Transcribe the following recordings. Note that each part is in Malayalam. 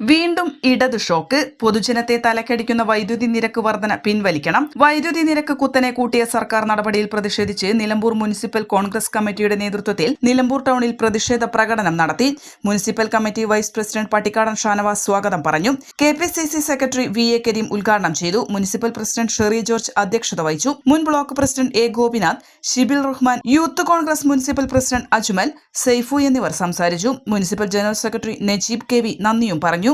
വീണ്ടും ഇടതു ഷോക്ക്. പൊതുജനത്തെ തലക്കടിക്കുന്ന വൈദ്യുതി നിരക്ക് വർധന പിൻവലിക്കണം. വൈദ്യുതി നിരക്ക് കുത്തനെ കൂട്ടിയ സർക്കാർ നടപടിയിൽ പ്രതിഷേധിച്ച് നിലമ്പൂർ മുനിസിപ്പൽ കോൺഗ്രസ് കമ്മിറ്റിയുടെ നേതൃത്വത്തിൽ നിലമ്പൂർ ടൗണിൽ പ്രതിഷേധ പ്രകടനം നടത്തി. Municipal committee vice president Pattikkadan Shanavas സ്വാഗതം പറഞ്ഞു. K P C C secretary V A Kareem ഉദ്ഘാടനം ചെയ്തു. മുനിസിപ്പൽ പ്രസിഡന്റ് ഷെറി ജോർജ് അധ്യക്ഷത വഹിച്ചു. മുൻ block president A Gopinath Shibil Rahman youth Congress municipal president Ajmal Saifu എന്നിവർ സംസാരിച്ചു. Municipal general secretary Najeeb K V നന്ദിയും പറഞ്ഞു.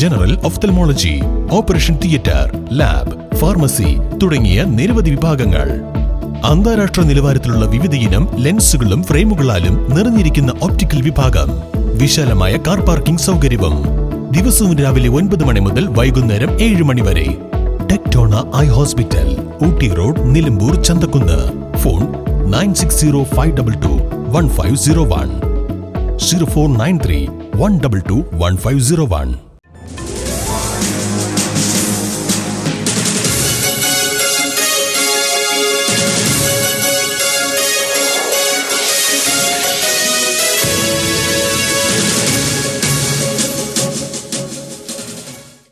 General ophthalmology operation theatre lab pharmacy തുടങ്ങിയ നിരവധി വിഭാഗങ്ങൾ. അന്താരാഷ്ട്ര നിലവാരത്തിലുള്ള വിവിധയിനം ലെൻസുകളും ഫ്രെയിമുകളാലും നിറഞ്ഞിരിക്കുന്ന ഓപ്റ്റിക്കൽ വിഭാഗം. വിശാലമായ കാർ പാർക്കിംഗ് സൗകര്യവും. ദിവസവും രാവിലെ ഒൻപത് മണി മുതൽ വൈകുന്നേരം ഏഴ് മണി വരെ. Tectona eye hospital Ooty road Nilambur Chanthakkunnu. Phone nine six zero five double two one five zero one zero four nine three one double two one five zero one